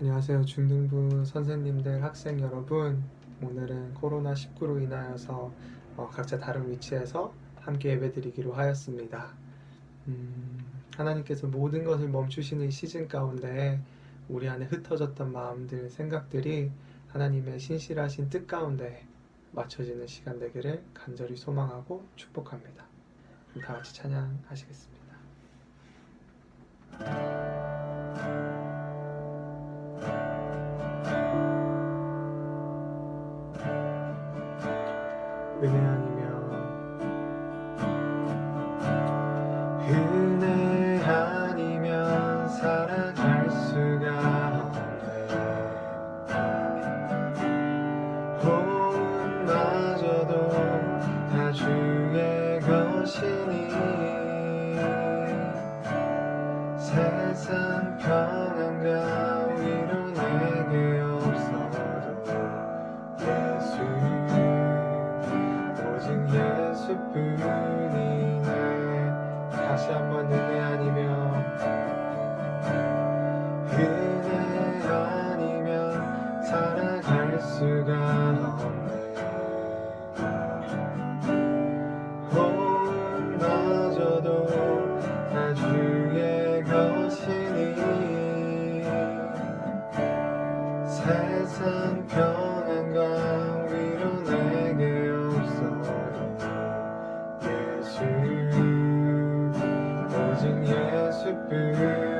안녕하세요. 중등부 선생님들 학생 여러분. 오늘은 코로나19로 인하여서 어, 각자 다른 위치에서 함께 예배드리기로 하였습니다. 음, 하나님께서 모든 것을 멈추시는 시즌 가운데 우리 안에 흩어졌던 마음들 생각들이 하나님의 신실하신 뜻 가운데 맞춰지는 시간 되기를 간절히 소망하고 축복합니다. 다 같이 찬양하시겠습니다. and yes it be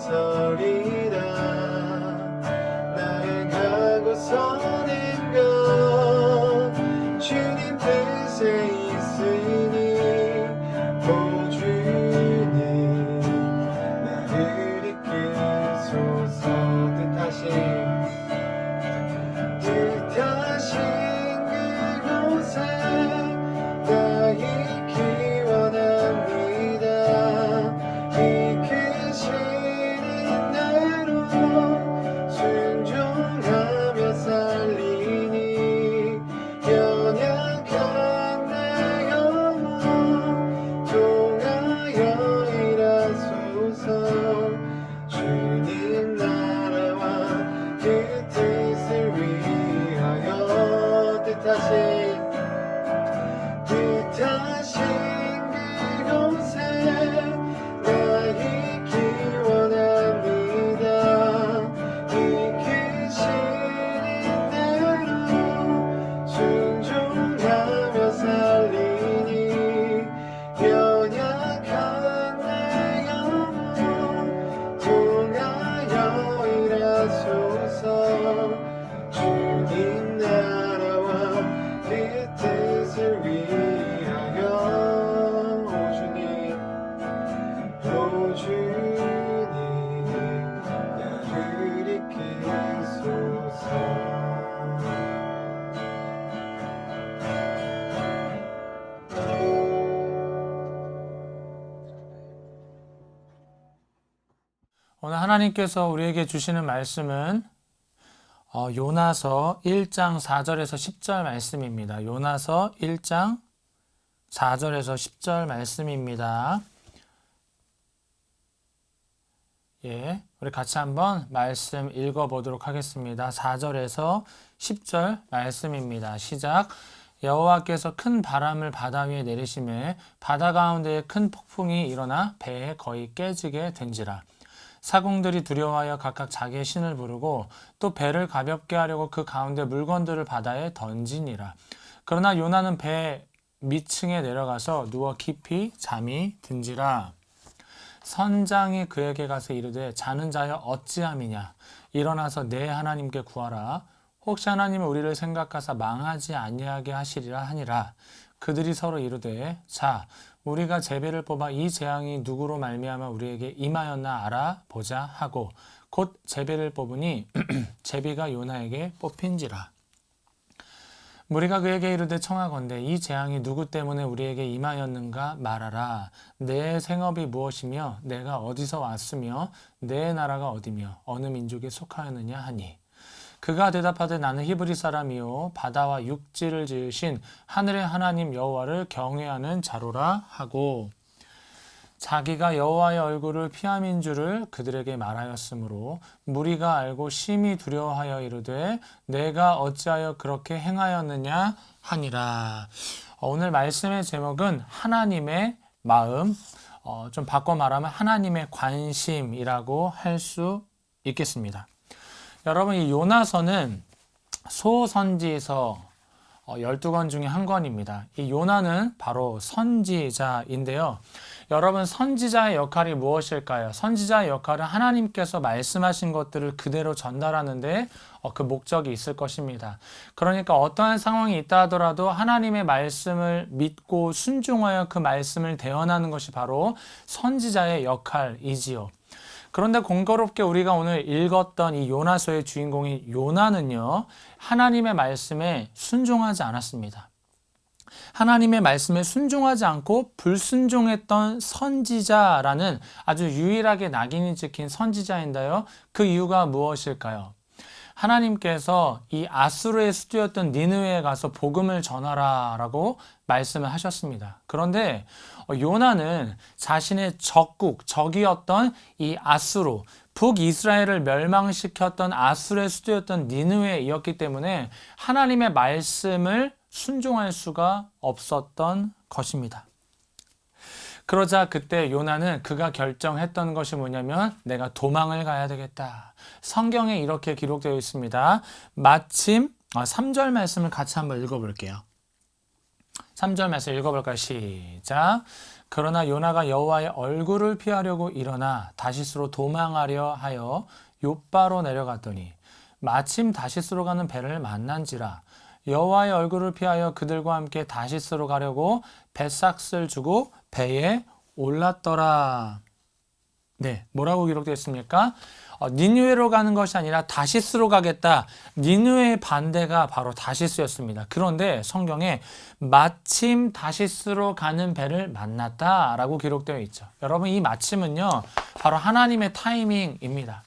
myself. 오늘 하나님께서 우리에게 주시는 말씀은 어, 요나서 1장 4절에서 10절 말씀입니다. 요나서 1장 4절에서 10절 말씀입니다. 예, 우리 같이 한번 말씀 읽어보도록 하겠습니다. 4절에서 10절 말씀입니다. 시작. 여호와께서 큰 바람을 바다 위에 내리심에 바다 가운데에 큰 폭풍이 일어나 배에 거의 깨지게 된지라. 사공들이 두려워하여 각각 자기의 신을 부르고 또 배를 가볍게 하려고 그 가운데 물건들을 바다에 던지니라. 그러나 요나는 배 밑층에 내려가서 누워 깊이 잠이 든지라. 선장이 그에게 가서 이르되 자는 자여 어찌함이냐 일어나서 내 하나님께 구하라 혹시 하나님은 우리를 생각하사 망하지 아니하게 하시리라 하니라 그들이 서로 이르되 자 우리가 제비를 뽑아 이 재앙이 누구로 말미암아 우리에게 임하였나 알아보자 하고 곧 제비를 뽑으니 제비가 요나에게 뽑힌지라. 무리가 그에게 이르되 청하건대 이 재앙이 누구 때문에 우리에게 임하였는가 말하라. 내 생업이 무엇이며 내가 어디서 왔으며 내 나라가 어디며 어느 민족에 속하였느냐 하니 그가 대답하되 나는 히브리 사람이요 바다와 육지를 지으신 하늘의 하나님 여호와를 경외하는 자로라 하고 자기가 여호와의 얼굴을 피함인 줄을 그들에게 말하였으므로 무리가 알고 심히 두려워하여 이르되 내가 어찌하여 그렇게 행하였느냐 하니라. 어, 오늘 말씀의 제목은 하나님의 마음, 어, 좀 바꿔 말하면 하나님의 관심이라고 할 수 있겠습니다. 여러분 이 요나서는 소선지서 12권 중에 한 권입니다. 이 요나는 바로 선지자인데요. 여러분 선지자의 역할이 무엇일까요? 선지자의 역할은 하나님께서 말씀하신 것들을 그대로 전달하는데 어, 그 목적이 있을 것입니다. 그러니까 어떠한 상황이 있다 하더라도 하나님의 말씀을 믿고 순종하여 그 말씀을 대언하는 것이 바로 선지자의 역할이지요. 그런데 공교롭게 우리가 오늘 읽었던 이 요나서의 주인공인 요나는요, 하나님의 말씀에 순종하지 않았습니다. 하나님의 말씀에 순종하지 않고 불순종했던 선지자라는 아주 유일하게 낙인이 찍힌 선지자인데요. 그 이유가 무엇일까요? 하나님께서 이 아수르의 수도였던 니느웨에 가서 복음을 전하라라고 말씀을 하셨습니다. 그런데 요나는 자신의 적국, 적이었던 이 아수르, 북이스라엘을 멸망시켰던 아수르의 수도였던 니느웨이었기 때문에 하나님의 말씀을 순종할 수가 없었던 것입니다. 그러자 그때 요나는 그가 결정했던 것이 뭐냐면 내가 도망을 가야 되겠다. 성경에 이렇게 기록되어 있습니다. 마침 3절 아, 말씀을 같이 한번 읽어볼게요. 3절 말씀 읽어볼까요? 시작. 그러나 요나가 여호와의 얼굴을 피하려고 일어나 다시스로 도망하려 하여 요바로 내려갔더니 마침 다시스로 가는 배를 만난지라 여호와의 얼굴을 피하여 그들과 함께 다시스로 가려고 배삭을 주고 배에 올랐더라. 네, 뭐라고 기록되어 있습니까? 어, 니누에로 가는 것이 아니라 다시스로 가겠다. 니누의 반대가 바로 다시스였습니다. 그런데 성경에 마침 다시스로 가는 배를 만났다라고 기록되어 있죠. 여러분 이 마침은요, 바로 하나님의 타이밍입니다.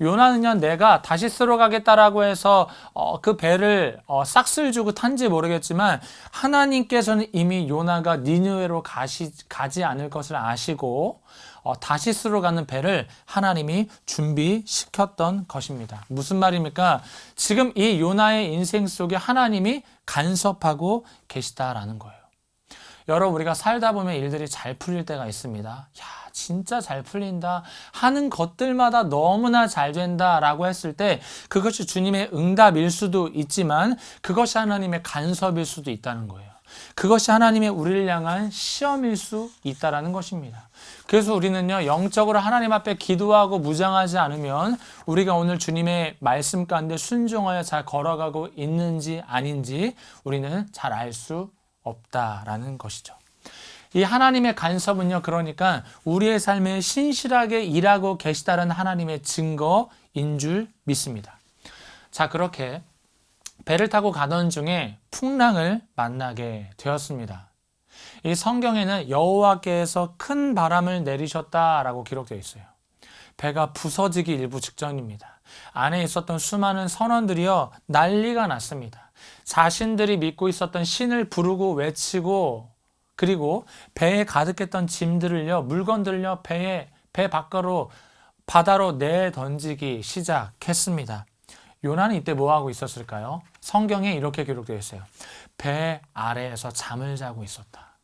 요나는요, 내가 다시스로 가겠다라고 해서 어, 그 배를 어, 싹쓸 주고 탄지 모르겠지만 하나님께서는 이미 요나가 니느웨로 가시, 가지 않을 것을 아시고 어, 다시스로 가는 배를 하나님이 준비시켰던 것입니다. 무슨 말입니까? 지금 이 요나의 인생 속에 하나님이 간섭하고 계시다라는 거예요. 여러분 우리가 살다 보면 일들이 잘 풀릴 때가 있습니다. 야, 진짜 잘 풀린다 하는 것들마다 너무나 잘 된다라고 했을 때 그것이 주님의 응답일 수도 있지만 그것이 하나님의 간섭일 수도 있다는 거예요. 그것이 하나님의 우리를 향한 시험일 수 있다라는 것입니다. 그래서 우리는요, 영적으로 하나님 앞에 기도하고 무장하지 않으면 우리가 오늘 주님의 말씀 가운데 순종하여 잘 걸어가고 있는지 아닌지 우리는 잘 알 수 없다라는 것이죠. 이 하나님의 간섭은요, 그러니까 우리의 삶에 신실하게 일하고 계시다는 하나님의 증거인 줄 믿습니다. 자, 그렇게 배를 타고 가던 중에 풍랑을 만나게 되었습니다. 이 성경에는 여호와께서 큰 바람을 내리셨다라고 기록되어 있어요. 배가 부서지기 일부 직전입니다. 안에 있었던 수많은 선원들이요 난리가 났습니다. 자신들이 믿고 있었던 신을 부르고 외치고 그리고 배에 가득했던 짐들을요 물건들을요 배에 배 밖으로 바다로 내 던지기 시작했습니다. 요나는 이때 뭐 하고 있었을까요? 성경에 이렇게 기록되어 있어요. 배 아래에서 잠을 자고 있었다.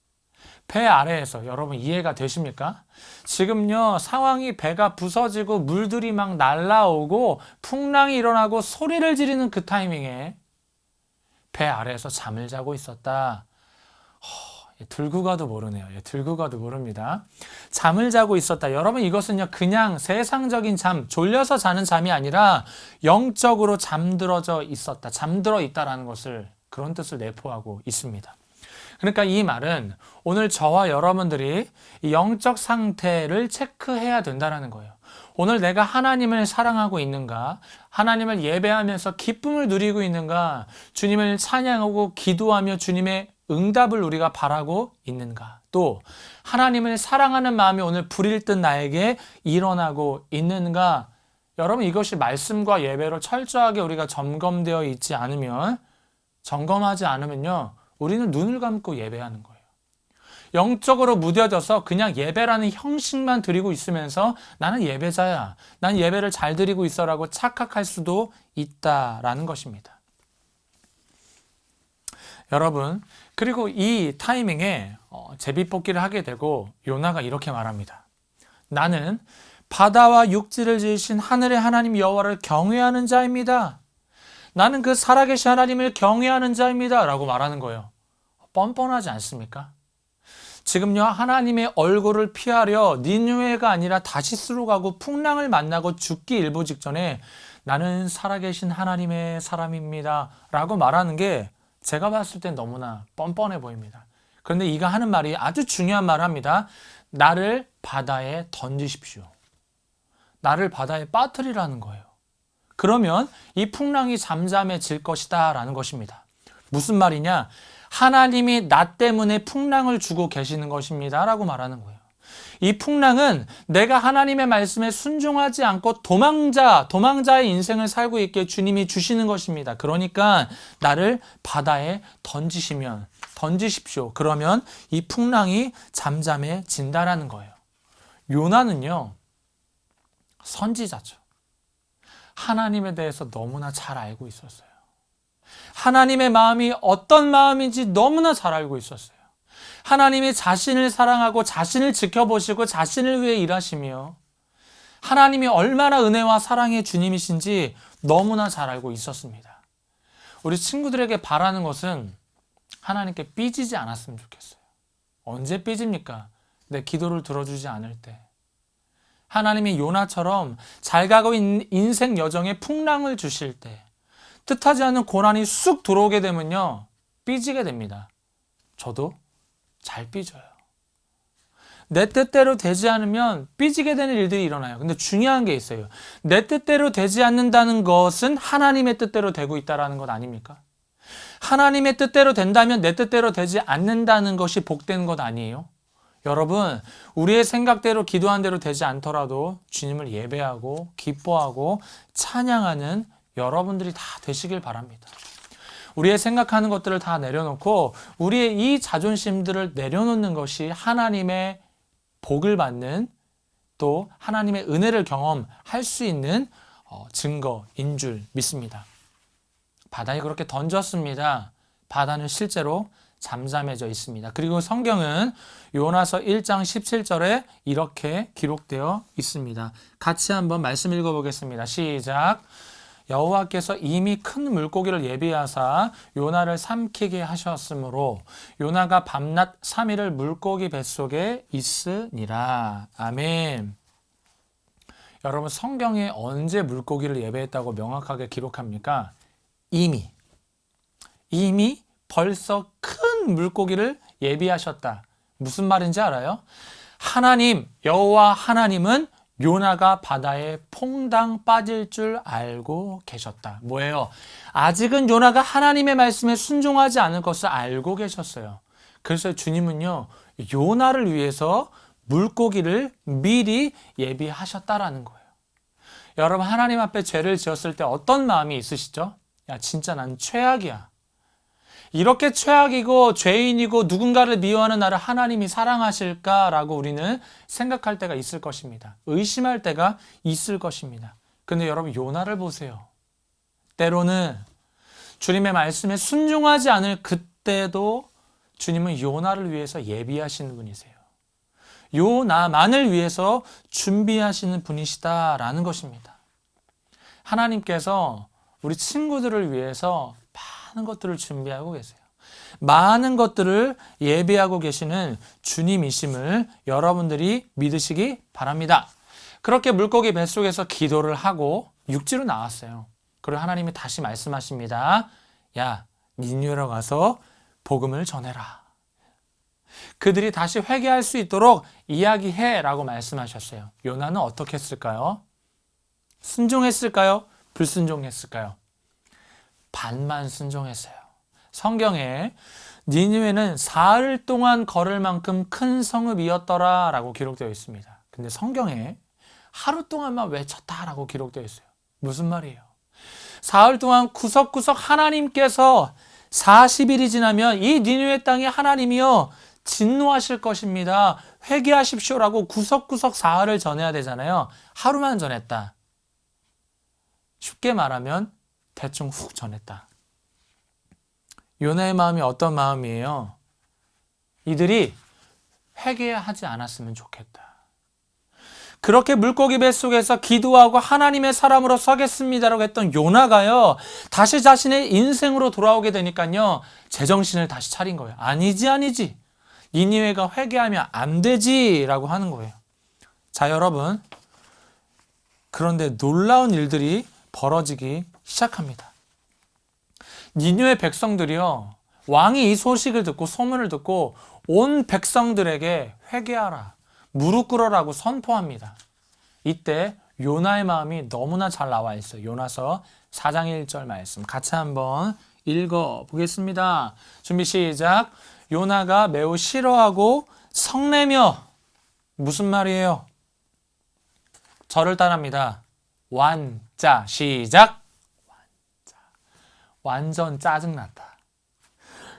배 아래에서 여러분 이해가 되십니까? 지금요 상황이 배가 부서지고 물들이 막 날라오고 풍랑이 일어나고 소리를 지르는 그 타이밍에 배 아래에서 잠을 자고 있었다. 허, 들고 가도 모르네요. 예, 들고 가도 모릅니다. 잠을 자고 있었다. 여러분 이것은요 그냥 세상적인 잠, 졸려서 자는 잠이 아니라 영적으로 잠들어져 있었다. 잠들어 있다라는 것을 그런 뜻을 내포하고 있습니다. 그러니까 이 말은 오늘 저와 여러분들이 이 영적 상태를 체크해야 된다는 거예요. 오늘 내가 하나님을 사랑하고 있는가? 하나님을 예배하면서 기쁨을 누리고 있는가? 주님을 찬양하고 기도하며 주님의 응답을 우리가 바라고 있는가? 또 하나님을 사랑하는 마음이 오늘 불일 듯 나에게 일어나고 있는가? 여러분 이것이 말씀과 예배로 철저하게 우리가 점검되어 있지 않으면 점검하지 않으면요. 우리는 눈을 감고 예배하는 거예요. 영적으로 무뎌져서 그냥 예배라는 형식만 드리고 있으면서 나는 예배자야. 난 예배를 잘 드리고 있어라고 착각할 수도 있다라는 것입니다. 여러분, 그리고 이 타이밍에 어, 제비뽑기를 하게 되고 요나가 이렇게 말합니다. 나는 바다와 육지를 지으신 하늘의 하나님 여호와를 경외하는 자입니다. 나는 그 살아계신 하나님을 경외하는 자입니다. 라고 말하는 거예요. 뻔뻔하지 않습니까? 지금요, 하나님의 얼굴을 피하려 니누에가 아니라 다시스로 가고 풍랑을 만나고 죽기 일보 직전에 나는 살아계신 하나님의 사람입니다. 라고 말하는 게 제가 봤을 땐 너무나 뻔뻔해 보입니다. 그런데 이가 하는 말이 아주 중요한 말을 합니다. 나를 바다에 던지십시오. 나를 바다에 빠뜨리라는 거예요. 그러면 이 풍랑이 잠잠해질 것이다 라는 것입니다. 무슨 말이냐? 하나님이 나 때문에 풍랑을 주고 계시는 것입니다. 라고 말하는 거예요. 이 풍랑은 내가 하나님의 말씀에 순종하지 않고 도망자, 도망자의 인생을 살고 있게 주님이 주시는 것입니다. 그러니까 나를 바다에 던지시면, 던지십시오. 그러면 이 풍랑이 잠잠해진다라는 거예요. 요나는요, 선지자죠. 하나님에 대해서 너무나 잘 알고 있었어요. 하나님의 마음이 어떤 마음인지 너무나 잘 알고 있었어요. 하나님이 자신을 사랑하고 자신을 지켜보시고 자신을 위해 일하시며 하나님이 얼마나 은혜와 사랑의 주님이신지 너무나 잘 알고 있었습니다. 우리 친구들에게 바라는 것은 하나님께 삐지지 않았으면 좋겠어요. 언제 삐집니까? 내 기도를 들어주지 않을 때. 하나님이 요나처럼 잘 가고 있는 인생 여정에 풍랑을 주실 때 뜻하지 않은 고난이 쑥 들어오게 되면요 삐지게 됩니다. 저도 잘 삐져요. 내 뜻대로 되지 않으면 삐지게 되는 일들이 일어나요. 근데 중요한 게 있어요. 내 뜻대로 되지 않는다는 것은 하나님의 뜻대로 되고 있다라는 것 아닙니까? 하나님의 뜻대로 된다면 내 뜻대로 되지 않는다는 것이 복된 것 아니에요? 여러분, 우리의 생각대로 기도한 대로 되지 않더라도 주님을 예배하고 기뻐하고 찬양하는 여러분들이 다 되시길 바랍니다. 우리의 생각하는 것들을 다 내려놓고 우리의 이 자존심들을 내려놓는 것이 하나님의 복을 받는 또 하나님의 은혜를 경험할 수 있는 어, 증거인 줄 믿습니다. 바다에 그렇게 던졌습니다. 바다는 실제로 잠잠해져 있습니다. 그리고 성경은 요나서 1장 17절에 이렇게 기록되어 있습니다. 같이 한번 말씀 읽어보겠습니다. 시작. 여호와께서 이미 큰 물고기를 예비하사 요나를 삼키게 하셨으므로 요나가 밤낮 3일을 물고기 뱃속에 있으니라. 아멘. 여러분 성경에 언제 물고기를 예배했다고 명확하게 기록합니까? 이미 이미 벌써 큰 물고기를 예비하셨다. 무슨 말인지 알아요? 하나님 여호와 하나님은 요나가 바다에 퐁당 빠질 줄 알고 계셨다. 뭐예요? 아직은 요나가 하나님의 말씀에 순종하지 않을 것을 알고 계셨어요. 그래서 주님은요, 요나를 위해서 물고기를 미리 예비하셨다라는 거예요. 여러분 하나님 앞에 죄를 지었을 때 어떤 마음이 있으시죠? 야, 진짜 난 최악이야. 이렇게 최악이고 죄인이고 누군가를 미워하는 나를 하나님이 사랑하실까라고 우리는 생각할 때가 있을 것입니다. 의심할 때가 있을 것입니다. 근데 여러분 요나를 보세요. 때로는 주님의 말씀에 순종하지 않을 그때도 주님은 요나를 위해서 예비하시는 분이세요. 요나만을 위해서 준비하시는 분이시다라는 것입니다. 하나님께서 우리 친구들을 위해서 많은 것들을 준비하고 계세요. 많은 것들을 예비하고 계시는 주님이심을 여러분들이 믿으시기 바랍니다. 그렇게 물고기 뱃속에서 기도를 하고 육지로 나왔어요. 그리고 하나님이 다시 말씀하십니다. 야, 니누에로 가서 복음을 전해라. 그들이 다시 회개할 수 있도록 이야기해 라고 말씀하셨어요. 요나는 어떻게 했을까요? 순종했을까요? 불순종했을까요? 반만 순종했어요. 성경에 니느웨는 사흘 동안 걸을 만큼 큰 성읍이었더라라고 기록되어 있습니다. 근데 성경에 하루 동안만 외쳤다라고 기록되어 있어요. 무슨 말이에요? 사흘 동안 구석구석 하나님께서 40일이 지나면 이 니느웨 땅에 하나님이요 진노하실 것입니다. 회개하십시오라고 구석구석 사흘을 전해야 되잖아요. 하루만 전했다. 쉽게 말하면 대충 훅 전했다. 요나의 마음이 어떤 마음이에요? 이들이 회개하지 않았으면 좋겠다. 그렇게 물고기 뱃속에서 기도하고 하나님의 사람으로 서겠습니다라고 했던 요나가요, 다시 자신의 인생으로 돌아오게 되니까요, 제정신을 다시 차린 거예요. 아니지, 아니지. 니니웨가 회개하면 안 되지라고 하는 거예요. 자, 여러분. 그런데 놀라운 일들이 벌어지기 시작합니다. 니누의 백성들이요. 왕이 이 소식을 듣고 소문을 듣고 온 백성들에게 회개하라. 무릎 꿇어라고 선포합니다. 이때 요나의 마음이 너무나 잘 나와 있어요. 요나서 4장 1절 말씀 같이 한번 읽어 보겠습니다. 준비 시작. 요나가 매우 싫어하고 성내며 무슨 말이에요? 저를 따라합니다. 완자 시작. 완전 짜증났다.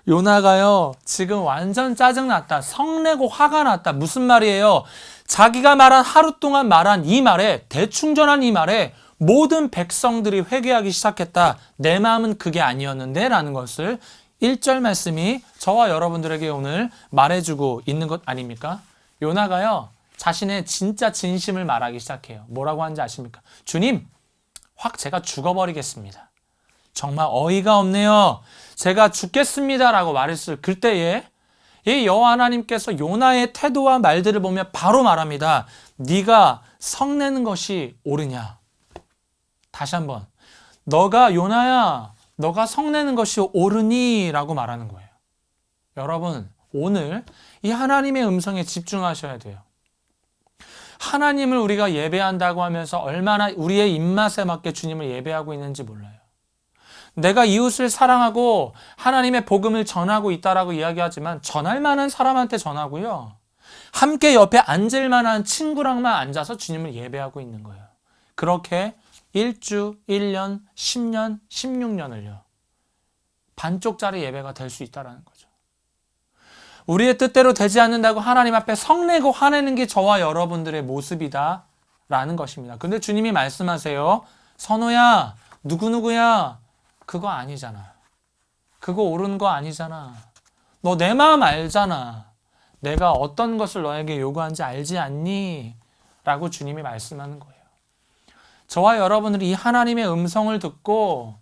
요나가요, 지금 완전 짜증났다. 성내고 화가 났다. 무슨 말이에요? 자기가 말한 하루 동안 말한 이 말에, 대충 전한 이 말에 모든 백성들이 회개하기 시작했다. 내 마음은 그게 아니었는데 라는 것을 1절 말씀이 저와 여러분들에게 오늘 말해주고 있는 것 아닙니까? 요나가요, 자신의 진짜 진심을 말하기 시작해요. 뭐라고 하는지 아십니까? 주님, 확 제가 죽어버리겠습니다. 정말 어이가 없네요. 제가 죽겠습니다라고 말했을 그때에 이 여호와 하나님께서 요나의 태도와 말들을 보면 바로 말합니다. 네가 성내는 것이 옳으냐? 다시 한번. 너가 요나야, 너가 성내는 것이 옳으니라고 말하는 거예요. 여러분, 오늘 이 하나님의 음성에 집중하셔야 돼요. 하나님을 우리가 예배한다고 하면서 얼마나 우리의 입맛에 맞게 주님을 예배하고 있는지 몰라요. 내가 이웃을 사랑하고 하나님의 복음을 전하고 있다라고 이야기하지만 전할 만한 사람한테 전하고요. 함께 옆에 앉을 만한 친구랑만 앉아서 주님을 예배하고 있는 거예요. 그렇게 1주, 1년, 10년, 16년을요. 반쪽짜리 예배가 될 수 있다라는 거죠. 우리의 뜻대로 되지 않는다고 하나님 앞에 성내고 화내는 게 저와 여러분들의 모습이다. 라는 것입니다. 근데 주님이 말씀하세요. 선호야, 누구누구야, 그거 아니잖아. 그거 옳은 거 아니잖아. 너 내 마음 알잖아. 내가 어떤 것을 너에게 요구한지 알지 않니? 라고 주님이 말씀하는 거예요. 저와 여러분들이 이 하나님의 음성을 듣고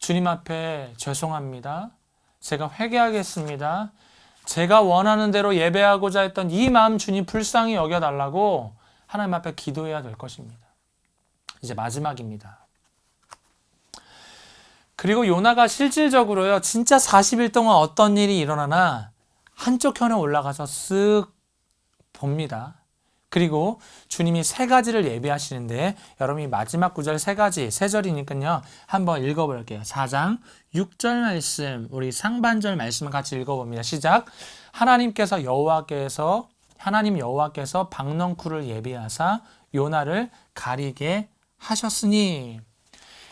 주님 앞에 죄송합니다. 제가 회개하겠습니다. 제가 원하는 대로 예배하고자 했던 이 마음 주님 불쌍히 여겨달라고 하나님 앞에 기도해야 될 것입니다. 이제 마지막입니다. 그리고 요나가 실질적으로요, 진짜 40일 동안 어떤 일이 일어나나 한쪽 현에 올라가서 쓱 봅니다. 그리고 주님이 세 가지를 예비하시는데 여러분이 마지막 구절 세 가지, 세 절이니까요. 한번 읽어볼게요. 4장 6절 말씀, 우리 상반절 말씀을 같이 읽어봅니다. 시작. 하나님께서 여호와께서 하나님 여호와께서 박넝쿨을 예비하사 요나를 가리게 하셨으니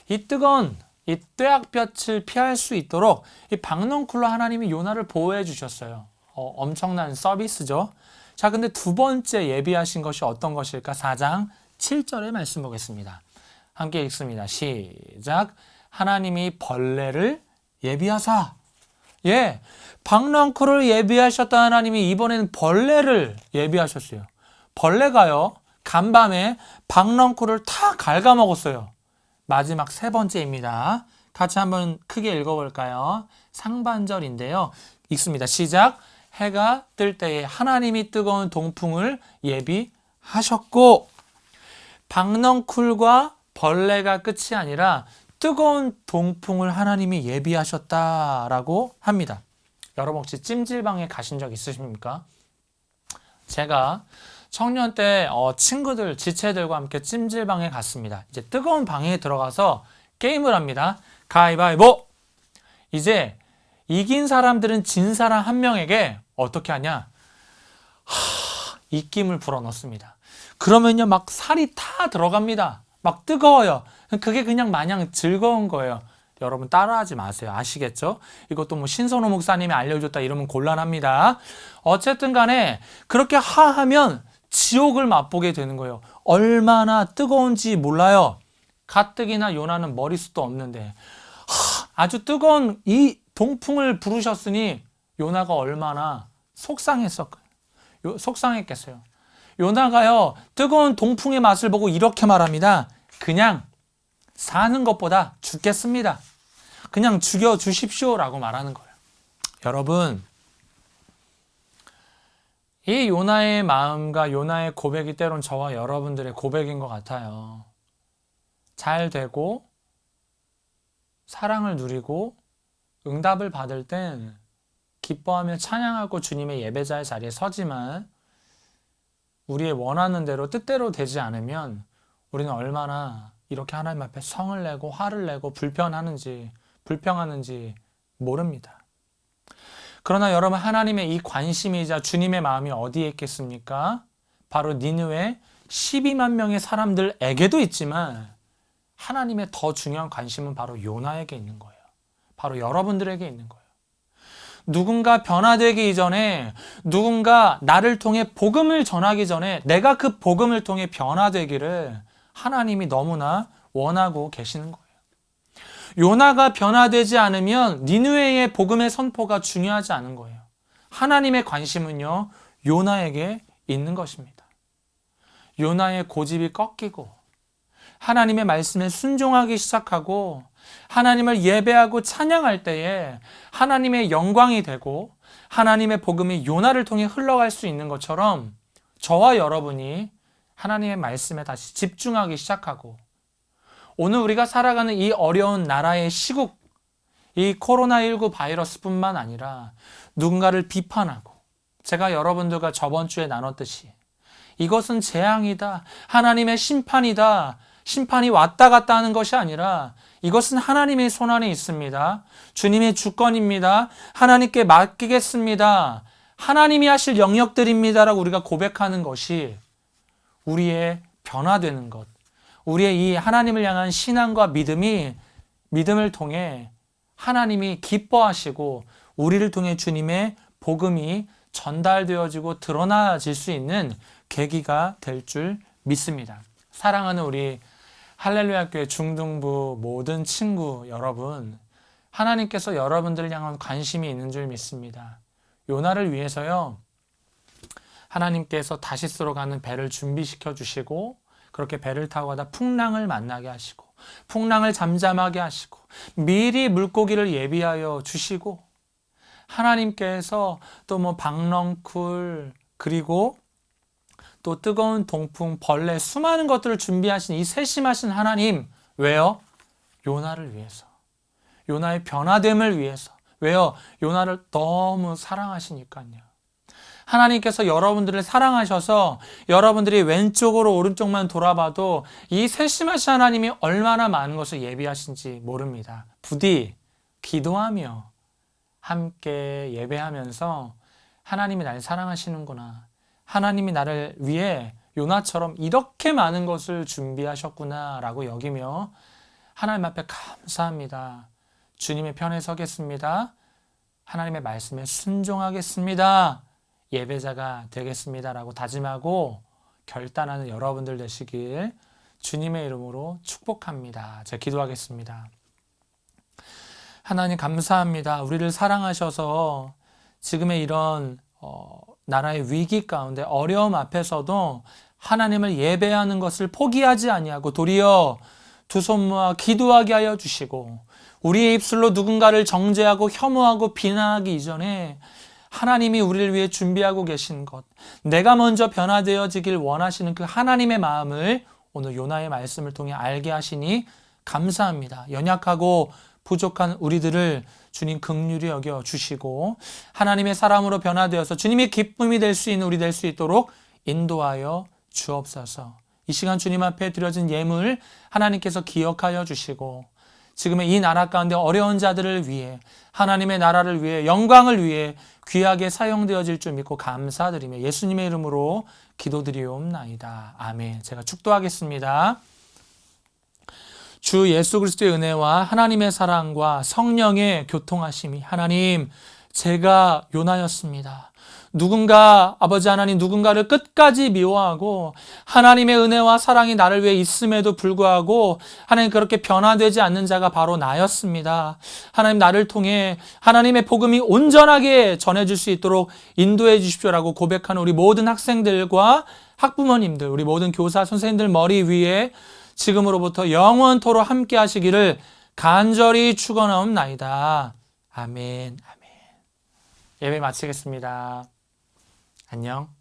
이 뜨거운 이 떼약볕을 피할 수 있도록 이 박넝쿨로 하나님이 요나를 보호해 주셨어요. 어, 엄청난 서비스죠. 자, 근데 두 번째 예비하신 것이 어떤 것일까? 4장 7절의 말씀 보겠습니다. 함께 읽습니다. 시작. 하나님이 벌레를 예비하사. 예. 박넝쿨을 예비하셨다 하나님이 이번에는 벌레를 예비하셨어요. 벌레가요. 간밤에 박넝쿨을 다 갉아먹었어요. 마지막 세 번째입니다. 같이 한번 크게 읽어볼까요? 상반절인데요. 읽습니다. 시작. 해가 뜰 때에 하나님이 뜨거운 동풍을 예비하셨고, 박넝쿨과 벌레가 끝이 아니라 뜨거운 동풍을 하나님이 예비하셨다라고 합니다. 여러분 혹시 찜질방에 가신 적 있으십니까? 제가 청년 때 어, 친구들, 지체들과 함께 찜질방에 갔습니다. 이제 뜨거운 방에 들어가서 게임을 합니다. 가위바위보! 이제 이긴 사람들은 진 사람 한 명에게 어떻게 하냐? 하, 입김을 불어넣습니다. 그러면요, 막 살이 다 들어갑니다. 막 뜨거워요. 그게 그냥 마냥 즐거운 거예요. 여러분 따라하지 마세요. 아시겠죠? 이것도 뭐 신선호 목사님이 알려줬다 이러면 곤란합니다. 어쨌든 간에 그렇게 하하면 지옥을 맛보게 되는 거예요. 얼마나 뜨거운지 몰라요. 가뜩이나 요나는 머리숱도 없는데 하, 아주 뜨거운 이 동풍을 부르셨으니 요나가 얼마나 속상했었 요, 속상했겠어요. 요나가요 뜨거운 동풍의 맛을 보고 이렇게 말합니다. 그냥 사는 것보다 죽겠습니다. 그냥 죽여 주십시오라고 말하는 거예요. 여러분, 이 요나의 마음과 요나의 고백이 때론 저와 여러분들의 고백인 것 같아요. 잘 되고, 사랑을 누리고, 응답을 받을 땐 기뻐하며 찬양하고 주님의 예배자의 자리에 서지만, 우리의 원하는 대로 뜻대로 되지 않으면 우리는 얼마나 이렇게 하나님 앞에 성을 내고 화를 내고 불편하는지 불평하는지 모릅니다. 그러나 여러분 하나님의 이 관심이자 주님의 마음이 어디에 있겠습니까? 바로 니느웨 12만 명의 사람들에게도 있지만 하나님의 더 중요한 관심은 바로 요나에게 있는 거예요. 바로 여러분들에게 있는 거예요. 누군가 변화되기 이전에 누군가 나를 통해 복음을 전하기 전에 내가 그 복음을 통해 변화되기를 하나님이 너무나 원하고 계시는 거예요. 요나가 변화되지 않으면 니누에의 복음의 선포가 중요하지 않은 거예요. 하나님의 관심은요, 요나에게 있는 것입니다. 요나의 고집이 꺾이고, 하나님의 말씀에 순종하기 시작하고, 하나님을 예배하고 찬양할 때에 하나님의 영광이 되고, 하나님의 복음이 요나를 통해 흘러갈 수 있는 것처럼, 저와 여러분이 하나님의 말씀에 다시 집중하기 시작하고, 오늘 우리가 살아가는 이 어려운 나라의 시국, 이 코로나19 바이러스뿐만 아니라 누군가를 비판하고, 제가 여러분들과 저번 주에 나눴듯이 이것은 재앙이다. 하나님의 심판이다. 심판이 왔다 갔다 하는 것이 아니라 이것은 하나님의 손 안에 있습니다. 주님의 주권입니다. 하나님께 맡기겠습니다. 하나님이 하실 영역들입니다라고 우리가 고백하는 것이 우리의 변화되는 것, 우리의 이 하나님을 향한 신앙과 믿음이 믿음을 통해 하나님이 기뻐하시고 우리를 통해 주님의 복음이 전달되어지고 드러나질 수 있는 계기가 될 줄 믿습니다. 사랑하는 우리 할렐루야 교회 중등부 모든 친구 여러분, 하나님께서 여러분들을 향한 관심이 있는 줄 믿습니다. 요나를 위해서요, 하나님께서 다시스로 가는 배를 준비시켜 주시고, 그렇게 배를 타고 가다 풍랑을 만나게 하시고, 풍랑을 잠잠하게 하시고, 미리 물고기를 예비하여 주시고, 하나님께서 또 뭐 박넝쿨, 그리고 또 뜨거운 동풍, 벌레, 수많은 것들을 준비하신 이 세심하신 하나님, 왜요? 요나를 위해서. 요나의 변화됨을 위해서. 왜요? 요나를 너무 사랑하시니까요. 하나님께서 여러분들을 사랑하셔서 여러분들이 왼쪽으로 오른쪽만 돌아봐도 이 세심하신 하나님이 얼마나 많은 것을 예비하신지 모릅니다. 부디 기도하며 함께 예배하면서 하나님이 날 사랑하시는구나. 하나님이 나를 위해 요나처럼 이렇게 많은 것을 준비하셨구나 라고 여기며 하나님 앞에 감사합니다. 주님의 편에 서겠습니다. 하나님의 말씀에 순종하겠습니다. 예배자가 되겠습니다라고 다짐하고 결단하는 여러분들 되시길 주님의 이름으로 축복합니다. 제가 기도하겠습니다. 하나님 감사합니다. 우리를 사랑하셔서 지금의 이런 어, 나라의 위기 가운데 어려움 앞에서도 하나님을 예배하는 것을 포기하지 아니하고 도리어 두 손 모아 기도하게 하여 주시고 우리의 입술로 누군가를 정죄하고 혐오하고 비난하기 이전에 하나님이 우리를 위해 준비하고 계신 것, 내가 먼저 변화되어지길 원하시는 그 하나님의 마음을 오늘 요나의 말씀을 통해 알게 하시니 감사합니다. 연약하고 부족한 우리들을 주님 극률이 여겨 주시고 하나님의 사람으로 변화되어서 주님의 기쁨이 될 수 있는 우리 될 수 있도록 인도하여 주옵소서. 이 시간 주님 앞에 드려진 예물 하나님께서 기억하여 주시고 지금의 이 나라 가운데 어려운 자들을 위해 하나님의 나라를 위해 영광을 위해 귀하게 사용되어질 줄 믿고 감사드리며 예수님의 이름으로 기도드리옵나이다. 아멘. 제가 축도하겠습니다. 주 예수 그리스도의 은혜와 하나님의 사랑과 성령의 교통하심이 하나님 제가 요나였습니다. 누군가 아버지 하나님 누군가를 끝까지 미워하고 하나님의 은혜와 사랑이 나를 위해 있음에도 불구하고 하나님 그렇게 변화되지 않는 자가 바로 나였습니다. 하나님 나를 통해 하나님의 복음이 온전하게 전해질 수 있도록 인도해 주십시오라고 고백하는 우리 모든 학생들과 학부모님들, 우리 모든 교사 선생님들 머리 위에 지금으로부터 영원토록 함께 하시기를 간절히 축원하옵나이다. 아멘. 아멘. 예배 마치겠습니다. 안녕.